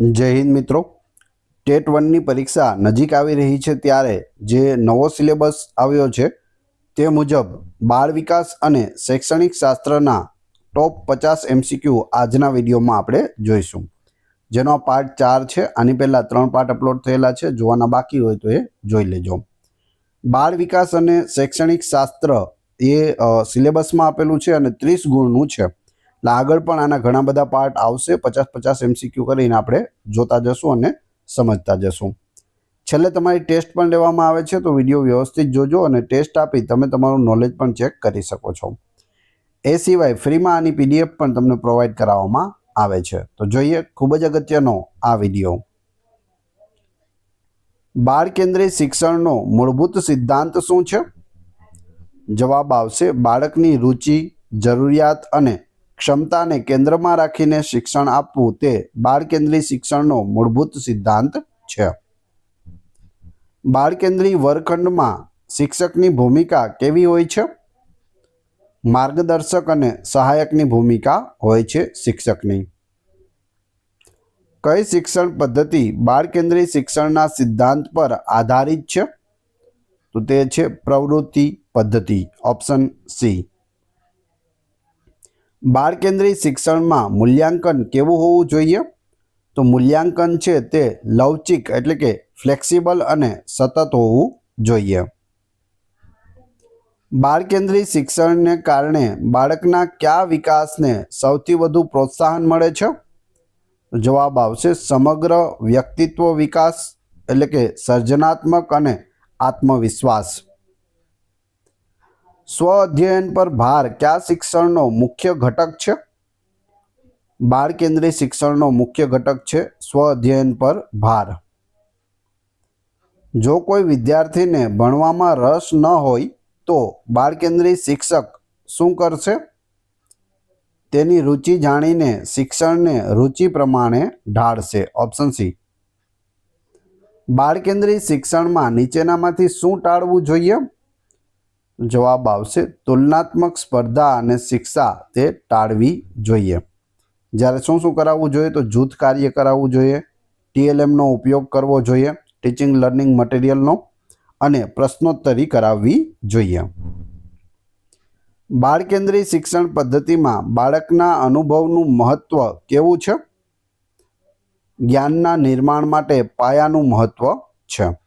જય હિન્દ મિત્રો. ટેટ વનની પરીક્ષા નજીક આવી રહી છે ત્યારે જે નવો સિલેબસ આવ્યો છે તે મુજબ બાળ વિકાસ અને શૈક્ષણિક શાસ્ત્રના ટોપ પચાસ એમસીક્યુ આજના વિડીયોમાં આપણે જોઈશું. જેનો પાર્ટ ચાર છે, આની પહેલાં ત્રણ પાર્ટ અપલોડ થયેલા છે, જોવાના બાકી હોય તો એ જોઈ લેજો. બાળ વિકાસ અને શૈક્ષણિક શાસ્ત્ર એ સિલેબસમાં આપેલું છે અને ત્રીસ ગુણનું છે. એટલે આગળ પણ આના ઘણા બધા પાર્ટ આવશે. પચાસ પચાસ એમસીક્યુ કરીને આપણે જોતા જશું અને સમજતા જશું. છેલ્લે તમારી ટેસ્ટ પણ લેવામાં આવે છે, તો વીડિયો વ્યવસ્થિત જોજો અને ટેસ્ટ આપી તમે તમારું નોલેજ પણ ચેક કરી શકો છો. એ સિવાય ફ્રીમાં આની પીડીએફ પણ તમને પ્રોવાઈડ કરાવવામાં આવે છે. તો જોઈએ, ખૂબ જ અગત્યનો આ વીડિયો. બાળ કેન્દ્રિત શિક્ષણનો મૂળભૂત સિદ્ધાંત શું છે? જવાબ આવશે, બાળકની રુચિ, જરૂરિયાત અને ક્ષમતાને કેન્દ્રમાં રાખીને શિક્ષણ આપવું તે બાળ કેન્દ્રિત શિક્ષણનો મૂળભૂત સિદ્ધાંત છે. બાળ કેન્દ્રી વર્ગખંડમાં શિક્ષકની ભૂમિકા કેવી હોય છે? માર્ગદર્શક અને સહાયકની ભૂમિકા હોય છે શિક્ષકની. કઈ શિક્ષણ પદ્ધતિ બાળ કેન્દ્રિત શિક્ષણના સિદ્ધાંત પર આધારિત છે? તો તે છે પ્રવૃત્તિ પદ્ધતિ, ઓપ્શન સી. બાળ કેન્દ્રિત શિક્ષણમાં મૂલ્યાંકન કેવું હોવું જોઈએ? તો મૂલ્યાંકન છે તે લવચિક એટલે કે ફ્લેક્સિબલ અને સતત હોવું જોઈએ. બાળ કેન્દ્રિત શિક્ષણને કારણે બાળકના કયા વિકાસને સૌથી વધુ પ્રોત્સાહન મળે છે? જવાબ આવશે સમગ્ર વ્યક્તિત્વ વિકાસ એટલે કે સર્જનાત્મક અને આત્મવિશ્વાસ. સ્વ અધ્યયન પર ભાર કયા શિક્ષણનો મુખ્ય ઘટક છે? બાળ કેન્દ્રિત શિક્ષણનો મુખ્ય ઘટક છે સ્વ અધ્યયન પર ભાર. જો કોઈ વિદ્યાર્થીને ભણવામાં રસ ન હોય તો બાળ કેન્દ્રિત શિક્ષક શું કરશે? તેની રુચિ જાણીને શિક્ષણને રુચિ પ્રમાણે ઢાળશે. Option C. બાળ કેન્દ્રિત શિક્ષણમાં નીચેનામાંથી શું ટાળવું જોઈએ? જવાબ આવશે, તુલનાત્મક સ્પર્ધા અને શિક્ષા તે ટાળવી જોઈએ. જ્યારે શું શું કરાવવું જોઈએ તો જૂથ કાર્ય કરાવવું જોઈએ ટીએલએમનો ઉપયોગ કરવો જોઈએ, ટીચિંગ લર્નિંગ મટીરિયલનો અને પ્રશ્નોત્તરી કરાવવી જોઈએ. બાળ કેન્દ્રિત શિક્ષણ પદ્ધતિમાં બાળકના અનુભવનું મહત્વ કેવું છે? જ્ઞાનના નિર્માણ માટે પાયાનું મહત્વ છે.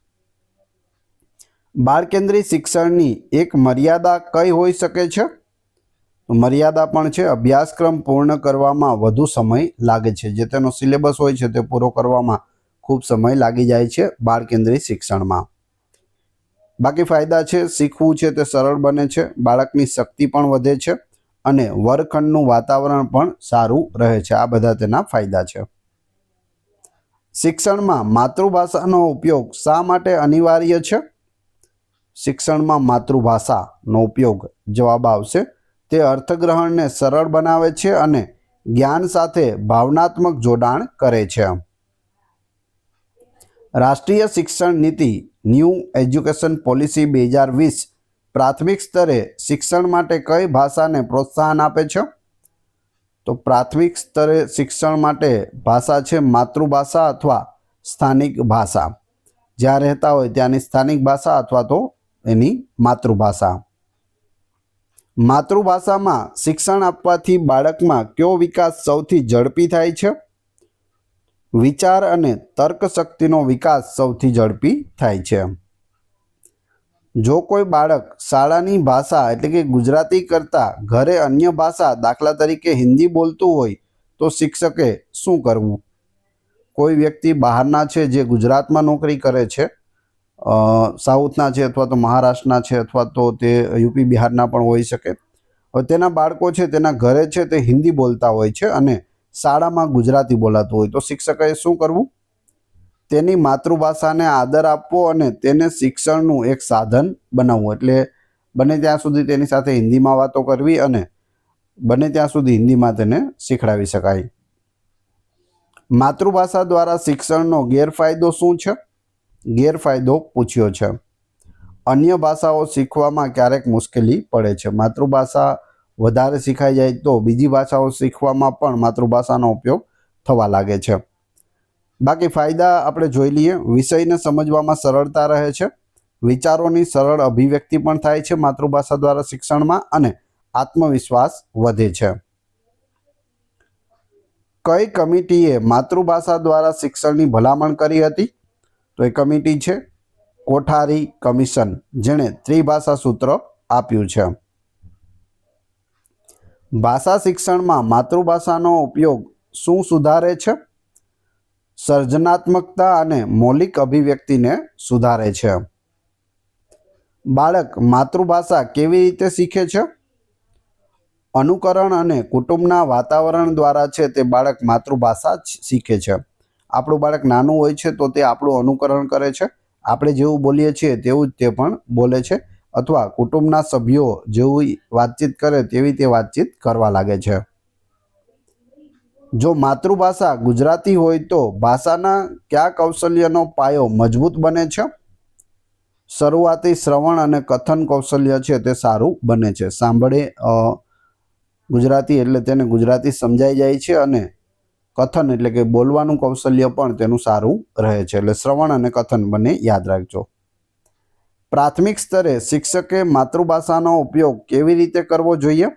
બાળ કેન્દ્રિત શિક્ષણની એક મર્યાદા કઈ હોઈ શકે છે? મર્યાદા પણ છે, અભ્યાસક્રમ પૂર્ણ કરવામાં વધુ સમય લાગે છે. જે તેનો સિલેબસ હોય છે તે પૂરો કરવામાં ખૂબ સમય લાગી જાય છે બાળ કેન્દ્રિત શિક્ષણમાં. બાકી ફાયદા છે, શીખવું છે તે સરળ બને છે, બાળકની શક્તિ પણ વધે છે અને વર્ગખંડનું વાતાવરણ પણ સારું રહે છે. આ બધા તેના ફાયદા છે. શિક્ષણમાં માતૃભાષાનો ઉપયોગ શા માટે અનિવાર્ય છે? શિક્ષણમાં માતૃભાષાનો ઉપયોગ જવાબ આવશે. તે અર્થગ્રહણને સરળ બનાવે છે અને જ્ઞાન સાથે ભાવનાત્મક જોડાણ કરે છે. રાષ્ટ્રીય શિક્ષણ નીતિ ન્યૂ એજ્યુકેશન પોલિસી બે હજાર વીસ પ્રાથમિક સ્તરે શિક્ષણ માટે કઈ ભાષાને પ્રોત્સાહન આપે છે? તો પ્રાથમિક સ્તરે શિક્ષણ માટે ભાષા છે માતૃભાષા અથવા સ્થાનિક ભાષા. જ્યાં રહેતા હોય ત્યાંની સ્થાનિક ભાષા અથવા તો એની માતૃભાષા. માતૃભાષામાં શિક્ષણ આપવાથી બાળકમાં કયો વિકાસ સૌથી ઝડપી થાય છે? વિચાર અને તર્ક શક્તિનો વિકાસ સૌથી ઝડપી થાય છે. જો કોઈ બાળક શાળાની ભાષા એટલે કે ગુજરાતી કરતાં ઘરે અન્ય ભાષા દાખલા તરીકે હિન્દી બોલતું હોય તો શિક્ષકે શું કરવું? કોઈ વ્યક્તિ બહારના છે જે ગુજરાતમાં નોકરી કરે છે? સાઉથના છે અથવા તો મહારાષ્ટ્રના છે અથવા તો તે યુપી બિહારના પણ હોઈ શકે. હવે તેના બાળકો છે, તેના ઘરે છે, તે હિન્દી બોલતા હોય છે અને શાળામાં ગુજરાતી બોલાતું હોય. તો શિક્ષકે શું કરવું? તેની માતૃભાષાને આદર આપવો અને તેને શિક્ષણનું એક સાધન બનાવવું. એટલે બને ત્યાં સુધી તેની સાથે હિન્દીમાં વાતો કરવી અને બને ત્યાં સુધી હિન્દીમાં તેને શીખડાવી શકાય. માતૃભાષા દ્વારા શિક્ષણનો ગેરફાયદો શું છે? ગેરફાયદો પૂછ્યો છે. અન્ય ભાષાઓ શીખવામાં ક્યારેક મુશ્કેલી પડે છે. માતૃભાષા વધારે શીખાઈ જાય તો બીજી ભાષાઓ શીખવામાં પણ માતૃભાષાનો ઉપયોગ થવા લાગે છે. બાકી ફાયદા આપણે જોઈ લઈએ. વિષયને સમજવામાં સરળતા રહે છે. વિચારોની સરળ અભિવ્યક્તિ પણ થાય છે માતૃભાષા દ્વારા શિક્ષણમાં અને આત્મવિશ્વાસ વધે છે. કઈ કમિટીએ માતૃભાષા દ્વારા શિક્ષણની ભલામણ કરી હતી? તો એ કમિટી છે, કોઠારી કમિશન, જેણે ત્રિભાષા સૂત્ર આપ્યું છે. ભાષા શિક્ષણમાં માતૃભાષાનો ઉપયોગ શું સુધારે છે? સર્જનાત્મકતા અને મૌલિક અભિવ્યક્તિને સુધારે છે. બાળક માતૃભાષા કેવી રીતે શીખે છે? અનુકરણ અને કુટુંબના વાતાવરણ દ્વારા છે તે બાળક માતૃભાષા શીખે છે. આપણું બાળક નાનું હોય છે તો તે આપણું અનુકરણ કરે છે. આપણે જેવું બોલીએ છીએ તેવું જ તે પણ બોલે છે અથવા કુટુંબના સભ્યો જેવું વાતચીત કરે તેવી તે વાતચીત કરવા લાગે છે. જો માતૃભાષા ગુજરાતી હોય તો ભાષાના કયા કૌશલ્યનો પાયો મજબૂત બને છે. શરૂઆતી શ્રવણ અને કથન કૌશલ્ય છે તે સારું બને છે. સાંભળે ગુજરાતી એટલે તેને ગુજરાતી સમજાઈ જાય છે અને કથન એટલે કે બોલવાનું કૌશલ્ય પણ તેનું સારું રહે છે. એટલે શ્રવણ અને કથન બંને યાદ રાખજો. પ્રાથમિક સ્તરે શિક્ષકે માતૃભાષાનો ઉપયોગ કેવી રીતે કરવો જોઈએ?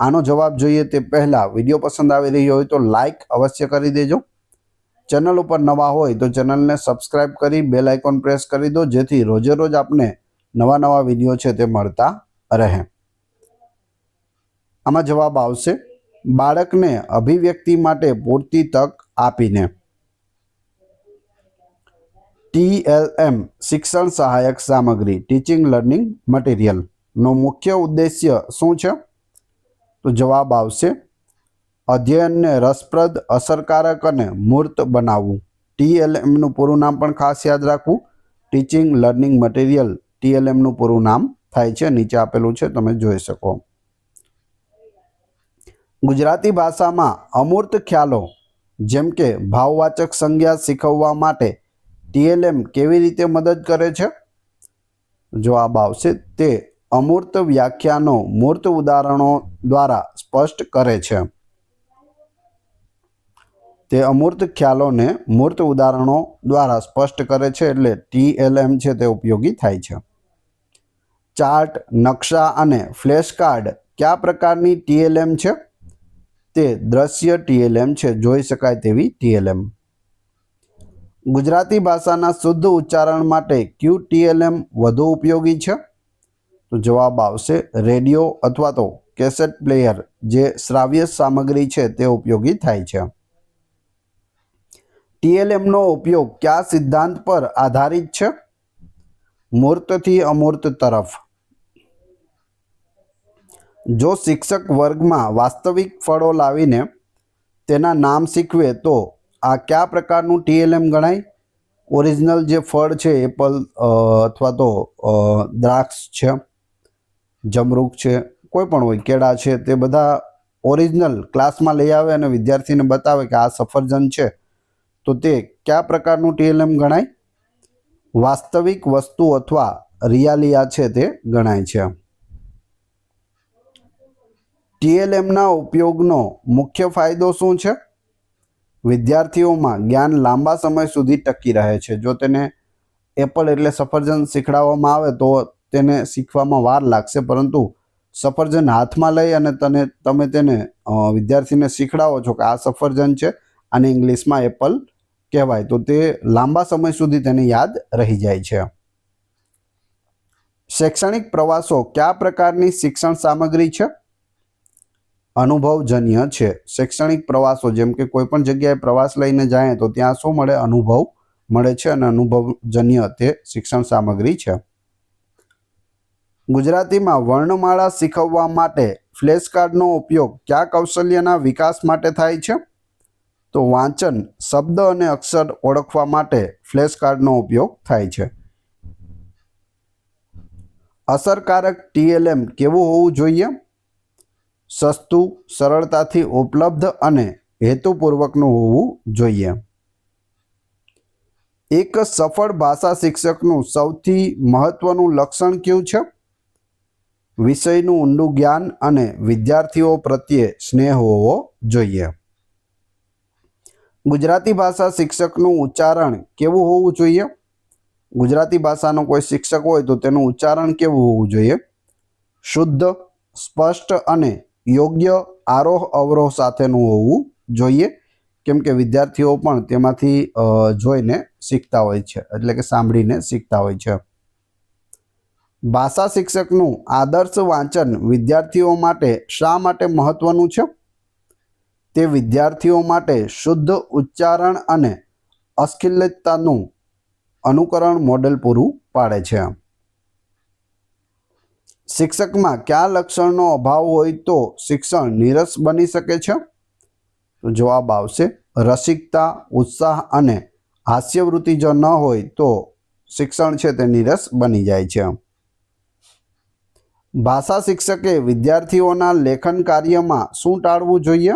આનો જવાબ જોઈએ તે પહેલાં વીડિયો પસંદ આવી રહ્યો હોય તો લાઇક અવશ્ય કરી દેજો. ચેનલ ઉપર નવા હોય તો ચેનલને સબસ્ક્રાઇબ કરી બેલ આઇકોન પ્રેસ કરી દો, જેથી રોજે રોજ આપને નવા નવા વીડિયો છે તે મળતા રહે. આમાં જવાબ આવશે. બાળકને અભિવ્યક્તિ માટે પૂરતી તક આપીને. ટીએલએમ શિક્ષણ સહાયક સામગ્રી, ટીચિંગ લર્નિંગ મટીરિયલનો મુખ્ય ઉદ્દેશ્ય શું છે? તો જવાબ આવશે, અધ્યયનને રસપ્રદ, અસરકારક અને મૂર્ત બનાવવું. ટીએલએમનું પૂરું નામ પણ ખાસ યાદ રાખવું. ટીચિંગ લર્નિંગ મટીરિયલ ટીએલએમનું પૂરું નામ થાય છે, નીચે આપેલું છે, તમે જોઈ શકો. ગુજરાતી ભાષામાં અમૂર્ત ખ્યાલો, જેમ કે ભાવવાચક સંજ્ઞા શીખવવા માટે ટીએલએમ કેવી રીતે મદદ કરે છે? જવાબ આવશે, તે અમૂર્ત વ્યાખ્યાનો મૂર્ત ઉદાહરણો દ્વારા સ્પષ્ટ કરે છે. તે અમૂર્ત ખ્યાલોને મૂર્ત ઉદાહરણો દ્વારા સ્પષ્ટ કરે છે એટલે ટીએલએમ છે તે ઉપયોગી થાય છે. ચાર્ટ, નકશા અને ફ્લેશ કાર્ડ કયા પ્રકારની ટીએલએમ છે? તે દ્રશ્ય ટીએલએમ છે, જોઈ શકાય તેવી ટીએલએમ. ગુજરાતી ભાષાના શુદ્ધ ઉચ્ચારણ માટે ક્યુ ટીએલએમ વધુ ઉપયોગી છે? તો જવાબ આવશે રેડિયો અથવા તો કેસેટ પ્લેયર, જે શ્રાવ્ય સામગ્રી છે તે ઉપયોગી થાય છે. ટીએલએમનો ઉપયોગ કયા સિદ્ધાંત પર આધારિત છે? મૂર્તથી અમૂર્ત તરફ. જો શિક્ષક વર્ગમાં વાસ્તવિક ફળો લાવીને તેના નામ શીખવે, તો આ કયા પ્રકારનું ટીએલએમ ગણાય? ઓરિજિનલ જે ફળ છે, એપલ અથવા તો દ્રાક્ષ છે, જમરૂક છે, કોઈ પણ હોય, કેળા છે, તે બધા ઓરિજિનલ ક્લાસમાં લઈ આવે અને વિદ્યાર્થીને બતાવે કે આ સફરજન છે, તો તે કયા પ્રકારનું ટીએલએમ ગણાય? વાસ્તવિક વસ્તુ અથવા રિયાલિયા છે તે ગણાય છે. ટીએલએમના ઉપયોગનો મુખ્ય ફાયદો શું છે? વિદ્યાર્થીઓમાં જ્ઞાન લાંબા સમય સુધી ટકી રહે છે. જો તેને એપલ એટલે સફરજન શીખડાવવામાં આવે તો તેને શીખવામાં વાર લાગશે, પરંતુ સફરજન હાથમાં લઈ અને તને, તમે તેને વિદ્યાર્થીને શીખડાવો છો કે આ સફરજન છે અને ઇંગ્લિશમાં એપલ કહેવાય, તો તે લાંબા સમય સુધી તેને યાદ રહી જાય છે. શૈક્ષણિક પ્રવાસો કયા પ્રકારની શિક્ષણ સામગ્રી છે? અનુભવજન્ય છે. શૈક્ષણિક પ્રવાસો, જેમ કે કોઈ પણ જગ્યાએ પ્રવાસ લઈને જાય તો ત્યાં શું મળે? અનુભવ મળે છે અને અનુભવજન્ય તે શિક્ષણ સામગ્રી છે. ગુજરાતીમાં વર્ણમાળા શીખવવા માટે ફ્લેશ કાર્ડનો ઉપયોગ કયા કૌશલ્યના વિકાસ માટે થાય છે? તો વાંચન, શબ્દ અને અક્ષર ઓળખવા માટે ફ્લેશ કાર્ડનો ઉપયોગ થાય છે. અસરકારક ટીએલએમ કેવું હોવું જોઈએ? સસ્તું, સરળતાથી ઉપલબ્ધ અને હેતુપૂર્વકનું હોવું જોઈએ. એક સફળ ભાષા શિક્ષકનું સૌથી મહત્વનું લક્ષણ કયું છે? વિષયનું ઊંડું જ્ઞાન અને વિદ્યાર્થીઓ પ્રત્યે સ્નેહ હોવો જોઈએ. ગુજરાતી ભાષા શિક્ષકનું ઉચ્ચારણ કેવું હોવું જોઈએ? ગુજરાતી ભાષાનો કોઈ શિક્ષક હોય તો તેનું ઉચ્ચારણ કેવું હોવું જોઈએ? શુદ્ધ, સ્પષ્ટ અને યોગ્ય આરોહ અવરોહ સાથેનું હોવું જોઈએ. કેમ કે વિદ્યાર્થીઓ પણ તેમાંથી જોઈને શીખતા હોય છે. એટલે કે સાંભળીને શીખતા હોય છે. ભાષા શિક્ષકનું આદર્શ વાંચન વિદ્યાર્થીઓ માટે શા માટે મહત્વનું છે? તે વિદ્યાર્થીઓ માટે શુદ્ધ ઉચ્ચારણ અને અશ્ખિલતાનું અનુકરણ મોડેલ પૂરું પાડે છે. શિક્ષકમાં કયા લક્ષણનો અભાવ હોય તો શિક્ષણ નીરસ બની શકે છે? તો જવાબ આવશે, રસિકતા, ઉત્સાહ અને હાસ્યવૃત્તિ જો ન હોય તો શિક્ષણ છે તે નીરસ બની જાય છે. ભાષા શિક્ષકે વિદ્યાર્થીઓના લેખન કાર્યમાં શું ટાળવું જોઈએ?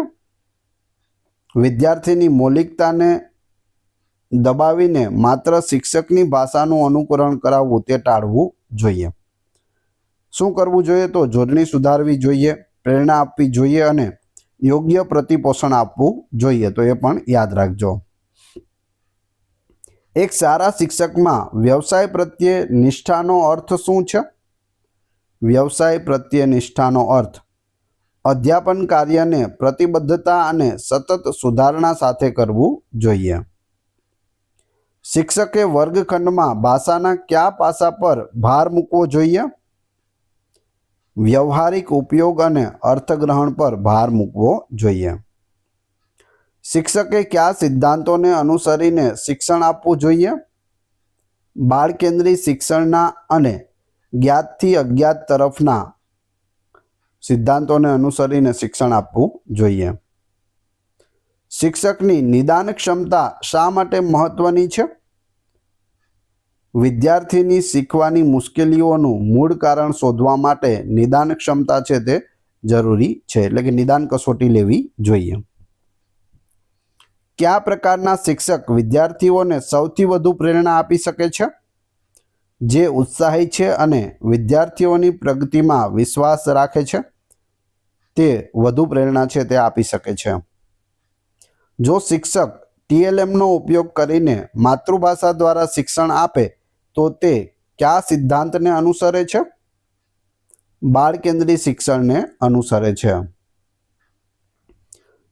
વિદ્યાર્થીની મૌલિકતાને દબાવીને માત્ર શિક્ષકની ભાષાનું અનુકરણ કરાવવું તે ટાળવું જોઈએ. શું કરવું જોઈએ તો જોડણી સુધારવી જોઈએ, પ્રેરણા આપવી જોઈએ અને યોગ્ય પ્રતિપોષણ આપવું જોઈએ, તો એ પણ યાદ રાખજો. એક સારા શિક્ષકમાં વ્યવસાય પ્રત્યે નિષ્ઠાનો અર્થ શું છે? વ્યવસાય પ્રત્યે નિષ્ઠાનો અર્થ, અધ્યાપન કાર્યને પ્રતિબદ્ધતા અને સતત સુધારણા સાથે કરવું જોઈએ. શિક્ષકે વર્ગખંડમાં ભાષાના કયા પાસા પર ભાર મૂકવો જોઈએ? વ્યવહારિક ઉપયોગ અને અર્થગ્રહણ પર ભાર મૂકવો જોઈએ. શિક્ષકે કયા સિદ્ધાંતોને અનુસરીને શિક્ષણ આપવું જોઈએ? બાળ કેન્દ્રી શિક્ષણના અને જ્ઞાતથી અજ્ઞાત તરફના સિદ્ધાંતોને અનુસરીને શિક્ષણ આપવું જોઈએ. શિક્ષકની નિદાન ક્ષમતા શા માટે મહત્વની છે? વિદ્યાર્થીની શીખવાની મુશ્કેલીઓનું મૂળ કારણ શોધવા માટે નિદાન ક્ષમતા છે તે જરૂરી છે. એટલે કે નિદાન કસોટી લેવી જોઈએ. કયા પ્રકારના શિક્ષક વિદ્યાર્થીઓને સૌથી વધુ પ્રેરણા આપી શકે છે? જે ઉત્સાહી છે અને વિદ્યાર્થીઓની પ્રગતિમાં વિશ્વાસ રાખે છે? તે વધુ પ્રેરણા છે તે આપી શકે છે. જો શિક્ષક ટીએલએમનો ઉપયોગ કરીને માતૃભાષા દ્વારા શિક્ષણ આપે તો તે કયા સિદ્ધાંતને અનુસરે છે? બાળ કેન્દ્રી શિક્ષણને અનુસરે છે.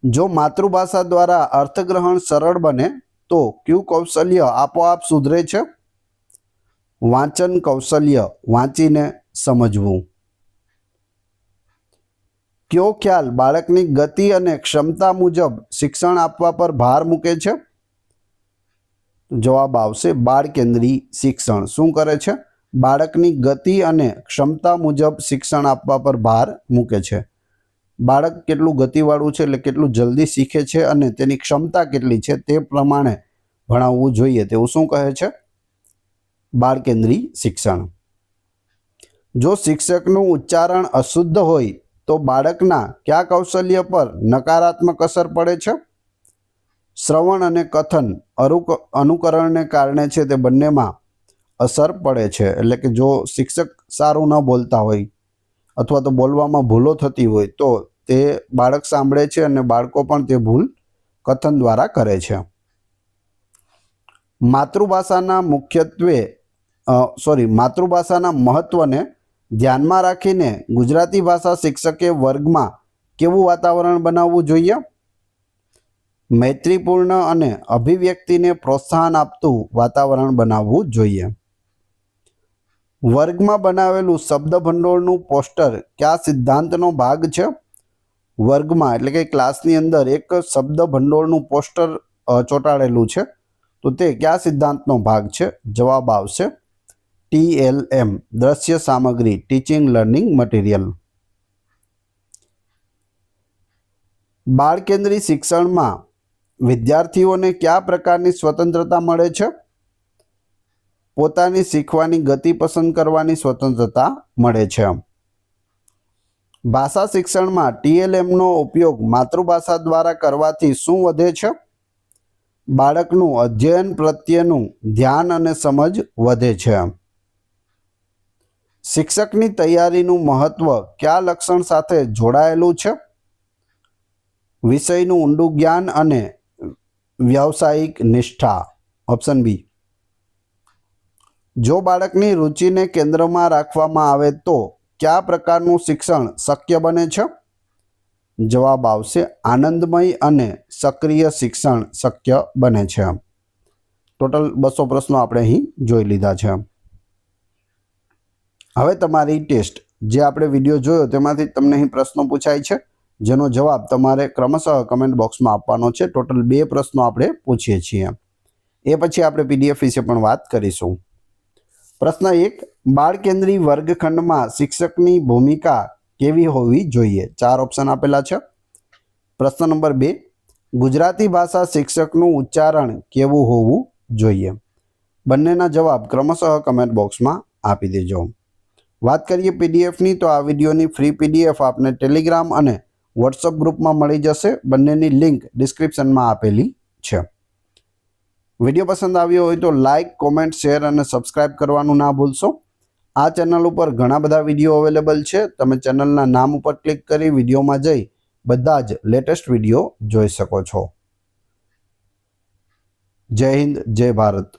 જો માતૃભાષા દ્વારા અર્થગ્રહણ સરળ બને, તો કયું કૌશલ્ય આપોઆપ સુધરે છે? વાંચન કૌશલ્ય વાંચીને સમજવું. કયો ખ્યાલ બાળકની ગતિ અને ક્ષમતા મુજબ શિક્ષણ આપવા પર ભાર મૂકે છે? જવાબ આવશે બાળ કેન્દ્રી શિક્ષણ. શું કરે છે? બાળકની ગતિ અને ક્ષમતા મુજબ શિક્ષણ આપવા પર ભાર મૂકે છે. બાળક કેટલું ગતિવાળું છે એટલે કેટલું જલ્દી શીખે છે અને તેની ક્ષમતા કેટલી છે તે પ્રમાણે ભણાવવું જોઈએ. તેવું શું કહે છે? બાળ કેન્દ્રી શિક્ષણ. જો શિક્ષકનું ઉચ્ચારણ અશુદ્ધ હોય તો બાળકના કયા કૌશલ્ય પર નકારાત્મક અસર પડે છે? શ્રવણ અને કથન અરુક, અનુકરણને કારણે છે તે બંનેમાં અસર પડે છે. એટલે કે જો શિક્ષક સારું ન બોલતા હોય અથવા તો બોલવામાં ભૂલો થતી હોય તો તે બાળક સાંભળે છે અને બાળકો પણ તે ભૂલ કથન દ્વારા કરે છે. માતૃભાષાના મુખ્યત્વે સોરી માતૃભાષાના મહત્વને ધ્યાનમાં રાખીને ગુજરાતી ભાષા શિક્ષકે વર્ગમાં કેવું વાતાવરણ બનાવવું જોઈએ? મૈત્રીપૂર્ણ અને અભિવ્યક્તિને પ્રોત્સાહન આપતું વાતાવરણ બનાવવું જોઈએ. વર્ગમાં બનાવેલું શબ્દ ભંડોળનું પોસ્ટર કયા સિદ્ધાંતનો ભાગ છે? વર્ગમાં, એટલે કે ક્લાસની અંદર એક શબ્દ ભંડોળનું પોસ્ટર ચોંટાડેલું છે. તો તે કયા સિદ્ધાંતનો ભાગ છે? જવાબ આવશે ટીએલએમ દ્રશ્ય સામગ્રી, ટીચિંગ લર્નિંગ મટીરિયલ. બાળ કેન્દ્રી શિક્ષણમાં વિદ્યાર્થીઓને કયા પ્રકારની સ્વતંત્રતા મળે છે? પોતાની શીખવાની ગતિ પસંદ કરવાની સ્વતંત્રતા મળે છે ભાષા શિક્ષણમાં ટીએલએમનો ઉપયોગ માતૃભાષા દ્વારા કરવાથી શું વધે છે? બાળકનું અધ્યયન પ્રત્યેનું ધ્યાન અને સમજ વધે છે શિક્ષકની તૈયારીનું મહત્વ કયા લક્ષણ સાથે જોડાયેલું છે? વિષયનું ઊંડું જ્ઞાન અને વ્યાવસાયિક નિષ્ઠા ઓપ્શન બી જો બાળકની રુચિને કેન્દ્રમાં રાખવામાં આવે તો કયા પ્રકારનું શિક્ષણ શક્ય બને છે? જવાબ આવશે, આનંદમય અને સક્રિય શિક્ષણ શક્ય બને છે. ટોટલ બસો પ્રશ્નો આપણે અહીં જોઈ લીધા છે. હવે તમારી ટેસ્ટ. જે આપણે વીડિયો જોયો તેમાંથી તમને અહીં પ્રશ્નો પૂછાય છે. જેનો જવાબ તમારે ક્રમશઃ કમેન્ટ બોક્સમાં આપવાનો છે. ટોટલ બે પ્રશ્નો આપણે પૂછીએ છીએ. એ પછી આપણે પીડીએફ વિશે પણ વાત કરીશું. પ્રશ્ન એક, બાળકેન્દ્રી વર્ગખંડમાં શિક્ષકની ભૂમિકા કેવી હોવી જોઈએ? ચાર ઓપ્શન આપેલા છે. પ્રશ્ન નંબર બે, ગુજરાતી ભાષા શિક્ષકનું ઉચ્ચારણ કેવું હોવું જોઈએ? બંનેના જવાબ ક્રમશઃ કમેન્ટ બોક્સમાં આપી દેજો. વાત કરીએ પીડીએફની તો આ વિડીયોની ફ્રી પીડીએફ આપને ટેલિગ્રામ અને વોટ્સઅપ ગ્રુપમાં મળી જશે. બંનેની લિંક ડિસ્ક્રિપ્શનમાં આપેલી છે. વીડિયો પસંદ આવ્યો હોય તો લાઇક કોમેન્ટ, શેર અને સબસ્ક્રાઇબ કરવાનું ના ભૂલશો. આ ચેનલ ઉપર ઘણા બધા વીડિયો અવેલેબલ છે. તમે ચેનલના નામ ઉપર ક્લિક કરી વિડીયોમાં જઈ બધા જ લેટેસ્ટ વીડિયો જોઈ શકો છો. જય હિન્દ, જય ભારત.